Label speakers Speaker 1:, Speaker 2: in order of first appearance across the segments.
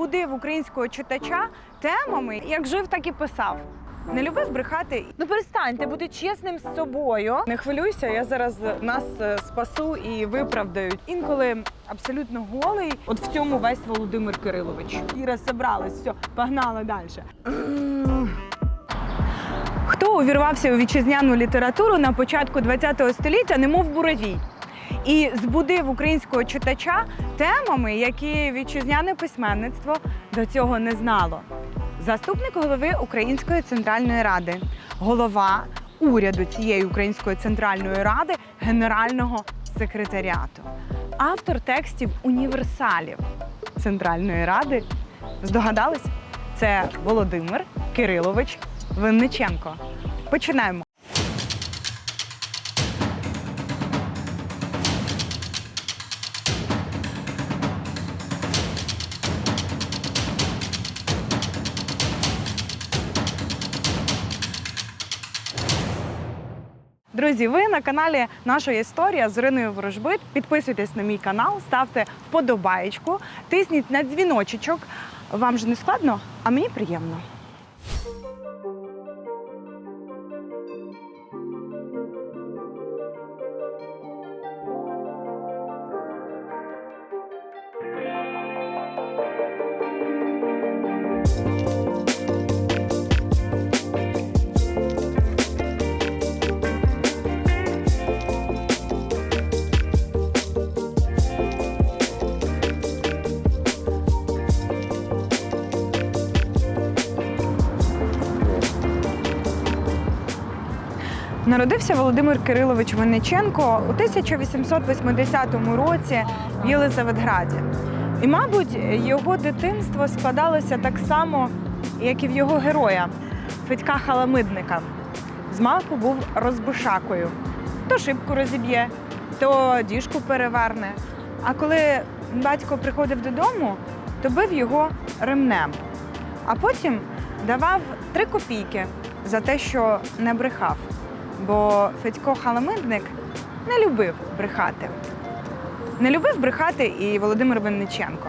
Speaker 1: збудив українського читача темами, як жив, так і писав. Не любив брехати. Ну перестаньте бути чесним з собою. Не хвилюйся, я зараз нас е, спасу і виправдаю. Інколи абсолютно голий. От в цьому весь Володимир Кирилович. І розібрались, все, погнали далі. Хто увірвався у вітчизняну літературу на початку ХХ століття, немов буравій, і збудив українського читача темами, які вітчизняне письменництво до цього не знало. Заступник голови Української центральної ради, голова уряду цієї Української центральної ради, генерального секретаріату, автор текстів універсалів Центральної ради. Здогадались? Це Володимир Кирилович Винниченко. Починаємо. Друзі, ви на каналі Наша історія з Іриною Ворожбит. Підписуйтесь на мій канал, ставте вподобаєчку, тисніть на дзвіночечок. Вам же не складно, а мені приємно. Народився Володимир Кирилович Винниченко у 1880 році в Єлизаветграді. І, мабуть, його дитинство складалося так само, як і в його героя Федька Халамидника. Змалку був розбишакою. То шибку розіб'є, то діжку переверне. А коли батько приходив додому, то бив його ремнем. А потім давав три копійки за те, що не брехав бо Федько Халамидник не любив брехати. Не любив брехати і Володимир Винниченко.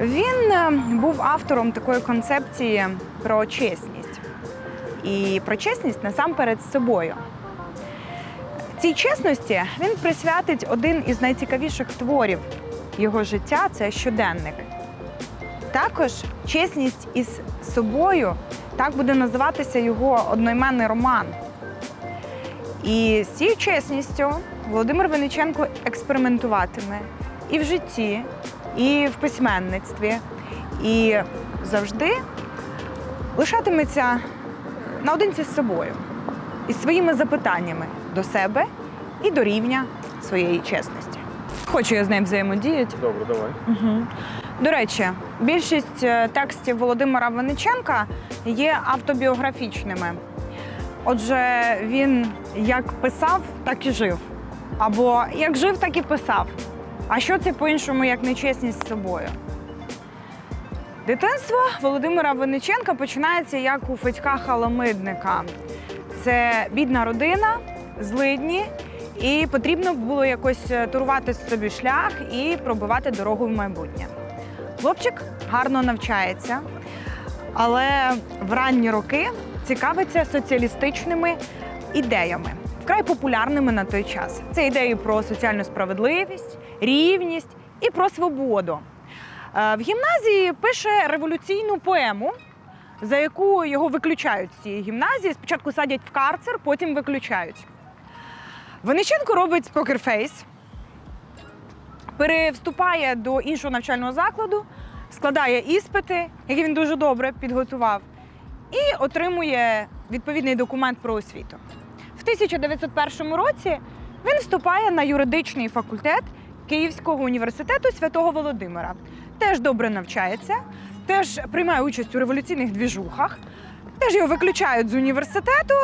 Speaker 1: Він е, був автором такої концепції про чесність. І про чесність насамперед з собою. Цій чесності він присвятить один із найцікавіших творів його життя це щоденник. Також чесність із собою так буде називатися його одноіменний роман. І з цією чесністю Володимир Винниченко експериментуватиме і в житті, і в письменництві, і завжди лишатиметься наодинці з собою і своїми запитаннями до себе і до рівня своєї чесності. Хочу я з ним взаємодіяти.
Speaker 2: Добре, давай.
Speaker 1: Угу. До речі, більшість е, текстів Володимира Винниченка є автобіографічними. Отже, він як писав, так і жив. Або як жив, так і писав. А що це по-іншому, як нечесність з собою? Дитинство Володимира Винниченка починається як у Федька Халамидника. Це бідна родина, злидні, і потрібно було якось е, турувати собі шлях і пробивати дорогу в майбутнє. Хлопчик гарно навчається, але в ранні роки цікавиться соціалістичними ідеями, вкрай популярними на той час. Це ідеї про соціальну справедливість, рівність і про свободу. Е, В гімназії пише революційну поему, за яку його виключають з цієї гімназії. Спочатку садять в карцер, потім виключають. Винниченко робить покерфейс, перевступає до іншого навчального закладу, складає іспити, які він дуже добре підготував, і отримує відповідний документ про освіту. В 1901 році він вступає на юридичний факультет Київського університету святого Володимира. Теж добре навчається, теж приймає участь у революційних двіжухах, теж його виключають з університету,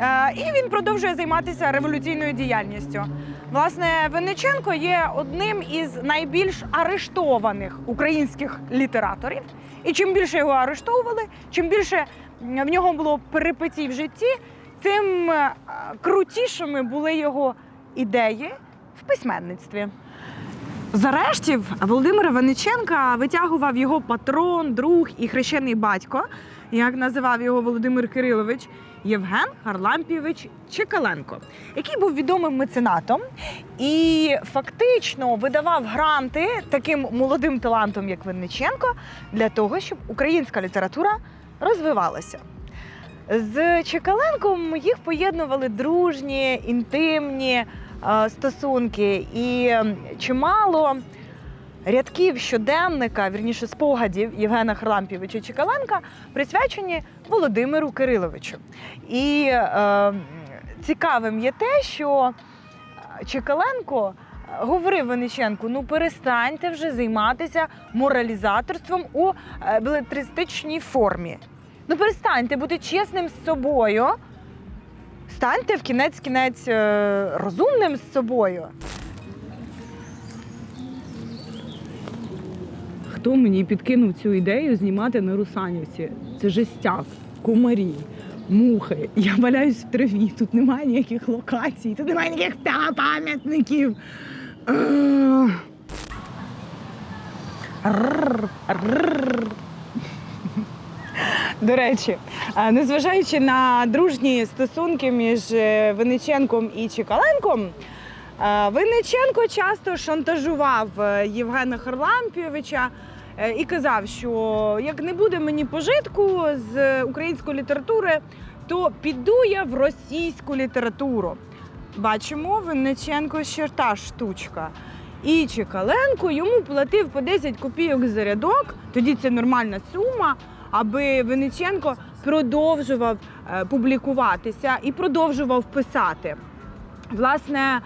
Speaker 1: Е, І він продовжує займатися революційною діяльністю. Власне, Винниченко є одним із найбільш арештованих українських літераторів. І чим більше його арештовували, чим більше в нього було перипетій в житті, тим е, крутішими були його ідеї в письменництві. З арештів Володимира Винниченка витягував його патрон, друг і хрещений батько, як називав його Володимир Кирилович, Євген Харлампійович Чекаленко, який був відомим меценатом і фактично видавав гранти таким молодим талантом, як Винниченко, для того, щоб українська література розвивалася. З Чекаленком їх поєднували дружні, інтимні стосунки, і чимало рядків щоденника, вірніше спогадів Євгена Харлампійовича Чекаленка присвячені Володимиру Кириловичу. І е, цікавим є те, що Чекаленко говорив Винниченку: ну перестаньте вже займатися моралізаторством у е, белетристичній формі. Ну перестаньте бути чесним з собою. Станьте в кінець кінець е, розумним з собою.
Speaker 2: Хто мені підкинув цю ідею знімати на Русанівці? Це жестяк, кумарі, мухи. Я валяюсь в траві, тут немає ніяких локацій, тут немає ніяких пам'ятників.
Speaker 1: Рррр, рррр. До речі, е, незважаючи на дружні стосунки між е, Винниченком і Чекаленком, е, Винниченко часто шантажував Євгена Харлампійовича і казав, що як не буде мені пожитку з української літератури, то піду я в російську літературу. Бачимо, Винниченко ще та штучка. І Чекаленко йому платив по 10 копійок за рядок, тоді це нормальна сума, аби Винниченко продовжував е, публікуватися і продовжував писати. Власне,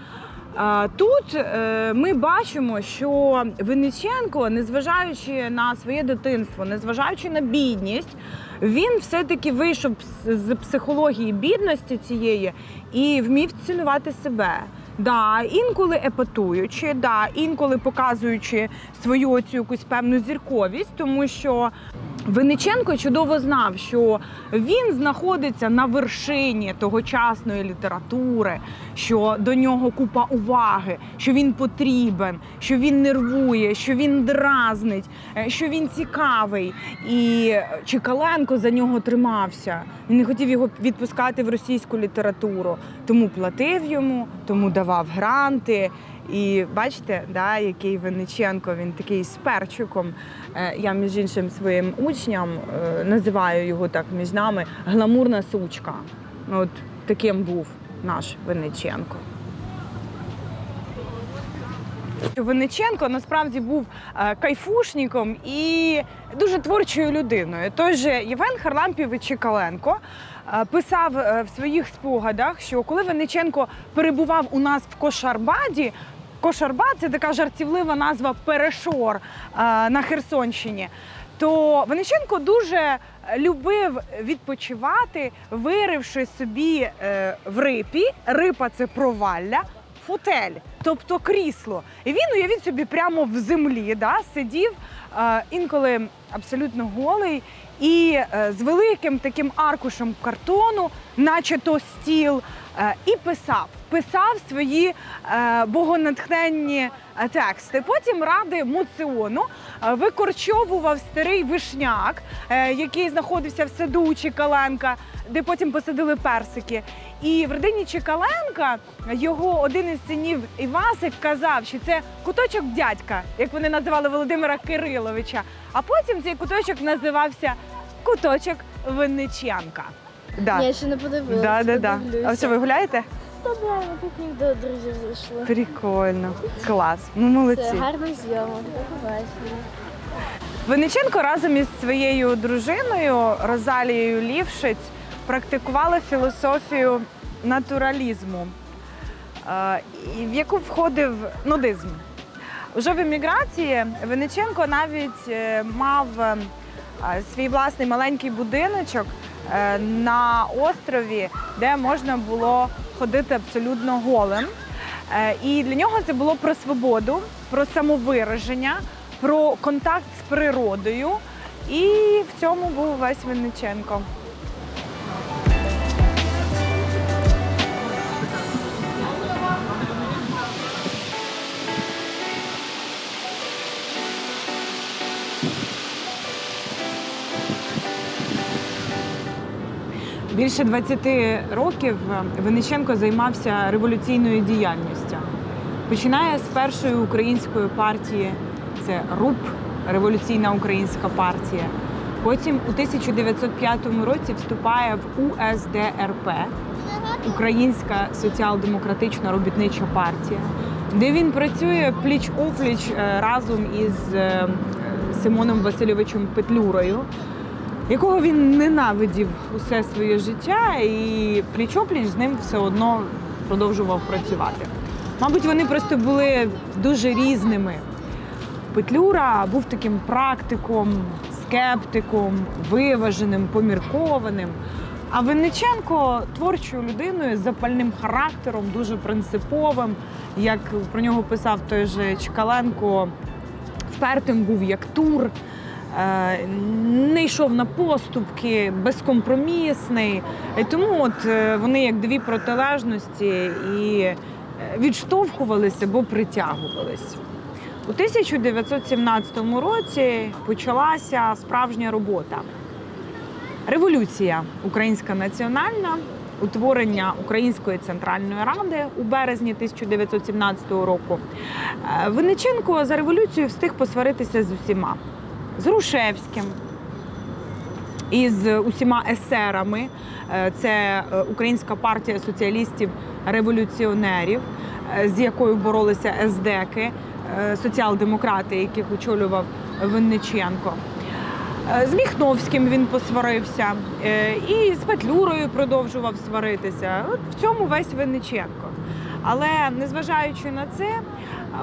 Speaker 1: е, тут е, ми бачимо, що Винниченко, незважаючи на своє дитинство, незважаючи на бідність, він все-таки вийшов з- психології бідності цієї і вмів цінувати себе. Да, інколи епатуючи, да, інколи показуючи свою цю якусь певну зірковість, тому що Винниченко чудово знав, що він знаходиться на вершині тогочасної літератури, що до нього купа уваги, що він потрібен, що він нервує, що він дразнить, е, що він цікавий. І Чекаленко за нього тримався. Він не хотів його відпускати в російську літературу, тому платив йому, тому давав гранти. І бачите, да, який Винниченко, він такий з перчиком. Е, Я, між іншим, своїм учням е, називаю його так між нами гламурна сучка. От таким був наш Винниченко. Винниченко насправді був е, кайфушником і дуже творчою людиною. Той же Євген Харлампійович Чекаленко е, писав е, в своїх спогадах, що коли Винниченко перебував у нас в Кошарбаді, Кошарбад це така жартівлива назва Перешор на Херсонщині. То Винниченко дуже любив відпочивати, виривши собі в рипі. Рипа це провалля, футель, тобто крісло. І він, уявіть собі, прямо в землі да, сидів е, інколи абсолютно голий і е, з великим таким аркушем картону, наче то стіл, е, і писав. Писав свої богонатхненні тексти. Потім ради моціону е, викорчовував старий вишняк, який знаходився в саду у Чекаленка, де потім посадили персики. І в родині Чекаленка його один із синів Івасик казав, що це куточок дядька, як вони називали Володимира Кириловича. А потім цей куточок називався куточок Винниченка. Да.
Speaker 3: Я ще не подивилася.
Speaker 1: Да, да, да. А що ви гуляєте?
Speaker 3: Та да, на пікнік до друзів зайшли.
Speaker 1: Прикольно, клас. Ну молодці.
Speaker 3: Це гарний зйомок.
Speaker 1: Винниченко разом із своєю дружиною Розалією Лівшиць практикували філософію натуралізму, е, в яку входив нудизм. Уже в еміграції Винниченко навіть е, мав е, свій власний маленький будиночок на острові, де можна було ходити абсолютно голим. І для нього це було про свободу, про самовираження, про контакт з природою. І в цьому був весь Винниченко. Більше 20 років Винниченко займався революційною діяльністю. Починає з першої української партії, це РУП, Революційна Українська партія. Потім у 1905 році вступає в УСДРП, Українська соціал-демократична робітнича партія, де він працює пліч-опліч е, разом із е, Симоном Васильовичем Петлюрою, якого він ненавидів усе своє життя, і пліч-опліч з ним все одно продовжував працювати. Мабуть, вони просто були дуже різними. Петлюра був таким практиком, скептиком, виваженим, поміркованим. А Винниченко творчою людиною з запальним характером, дуже принциповим, як про нього писав той же Чкаленко, впертим був як тур, не йшов на поступки, безкомпромісний. І тому от е, вони як дві протилежності і е, відштовхувалися або притягувались. У 1917 році почалася справжня робота. Революція українська національна, утворення Української центральної ради у березні 1917 року. Е, Винниченко за революцією встиг посваритися з усіма: з Рушевським, із усіма есерами. Е, Це е, Українська партія соціалістів-революціонерів, е, з якою боролися ездеки, соціал-демократи, яких очолював Винниченко. З Міхновським він посварився і з Петлюрою продовжував сваритися. От в цьому весь Винниченко. Але незважаючи на це,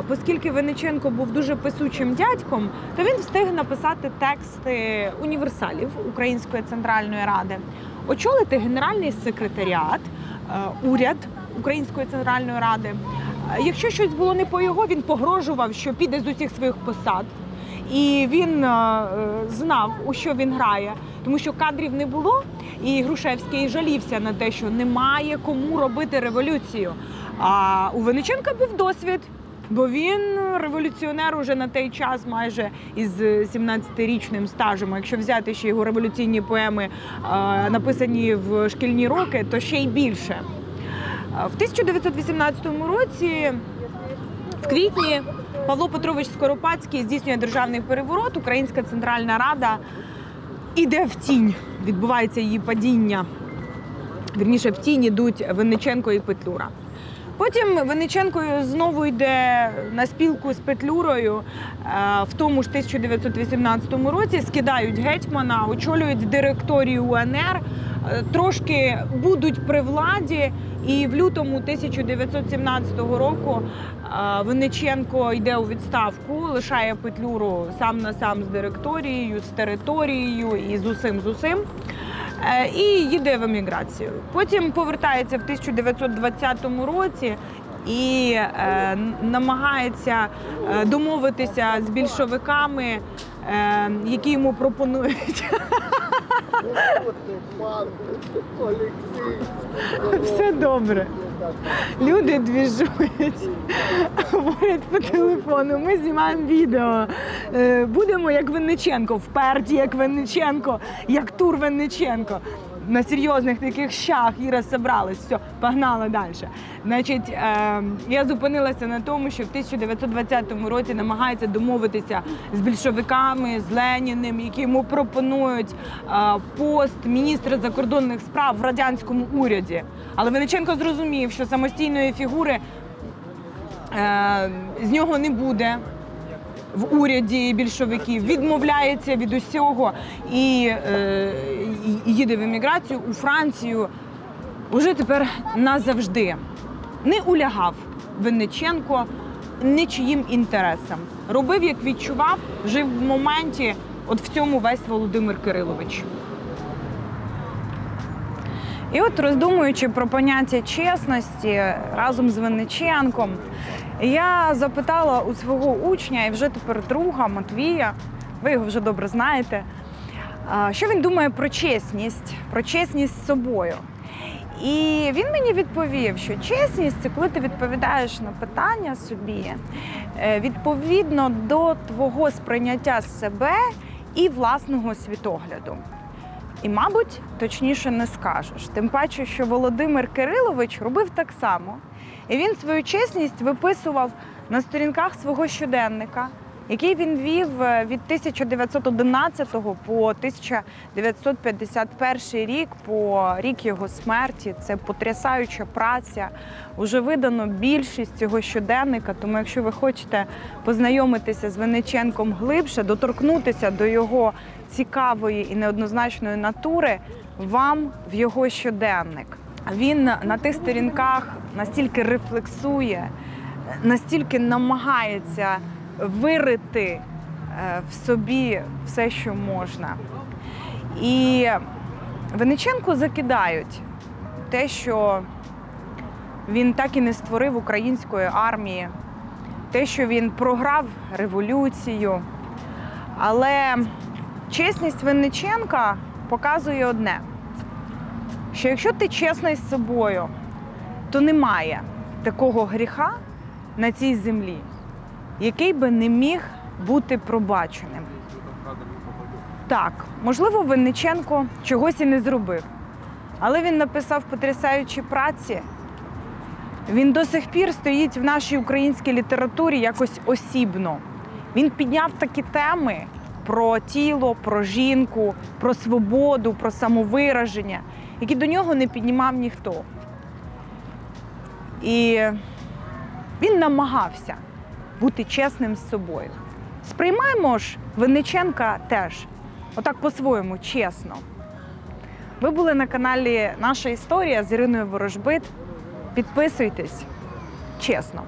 Speaker 1: оскільки Винниченко був дуже писучим дядьком, то він встиг написати тексти універсалів Української центральної ради, очолити генеральний секретаріат, е, уряд Української центральної ради. Е, Якщо щось було не по його, він погрожував, що піде з усіх своїх посад. І він е, знав, у що він грає, тому що кадрів не було. І Грушевський жалівся на те, що немає кому робити революцію. А у Винниченка був досвід, бо він революціонер уже на той час, майже із 17-річним стажем. Якщо взяти ще його революційні поеми, е, написані в шкільні роки, то ще й більше. Е, В 1918 році в квітні Павло Петрович Скоропадський здійснює державний переворот. Українська Центральна Рада іде в тінь. Відбувається її падіння. Вірніше, в тінь ідуть Винниченко і Петлюра. Потім Винниченко знову йде на спілку з Петлюрою е, в тому ж 1918 році. Скидають гетьмана, очолюють директорію УНР, е, трошки будуть при владі. І в лютому 1917 року е, Винниченко йде у відставку, лишає Петлюру сам на сам з директорією, з територією і з усім з усім. Е, І їде в еміграцію. Потім повертається в 1920 році і е, намагається е, домовитися з більшовиками, е, які йому пропонують. Все добре. Люди двіжують, говорять по телефону. Ми знімаємо відео. Е, Будемо як Винниченко, вперті як Винниченко, як тур Винниченко. На серйозних таких щах і розібрались. Все, погнали далі. Значить, е, я зупинилася на тому, що в 1920 році намагається домовитися з більшовиками, з Леніним, які йому пропонують е, пост міністра закордонних справ в радянському уряді. Але Винниченко зрозумів, що самостійної фігури е, з нього не буде в уряді більшовиків, відмовляється від усього і, е, їде в еміграцію у Францію уже тепер назавжди. Не улягав Винниченко нічиїм інтересам. Робив, як відчував, жив в моменті. От в цьому весь Володимир Кирилович. І от роздумуючи про поняття чесності разом з Винниченком, я запитала у свого учня і вже тепер друга Матвія, ви його вже добре знаєте, що він думає про чесність, про чесність з собою. І він мені відповів, що чесність це коли ти відповідаєш на питання собі е, відповідно до твого сприйняття себе і власного світогляду. І, мабуть, точніше не скажеш. Тим паче, що Володимир Кирилович робив так само. І він свою чесність виписував на сторінках свого щоденника, який він вів е, від 1911 по 1951 рік, по рік його смерті. Це потрясаюча праця. Уже видано більшість цього щоденника. Тому, якщо ви хочете познайомитися з Винниченком глибше, доторкнутися до його цікавої і неоднозначної натури, вам в його щоденник. Він на тих сторінках настільки рефлексує, настільки намагається вирити е, в собі все, що можна. І Винниченку закидають те, що він так і не створив української армії, те, що він програв революцію. Але чесність Винниченка показує одне: що якщо ти чесний з собою, то немає такого гріха на цій землі, який би не міг бути пробаченим. Так, можливо, Винниченко чогось і не зробив, але він написав потрясаючі праці. Він до сих пір стоїть в нашій українській літературі якось осібно. Він підняв такі теми про тіло, про жінку, про свободу, про самовираження, які до нього не піднімав ніхто. І він намагався бути чесним з собою. Сприймаємо ж Винниченка теж, отак по-своєму, чесно. Ви були на каналі Наша історія з Іриною Ворожбит. Підписуйтесь чесно.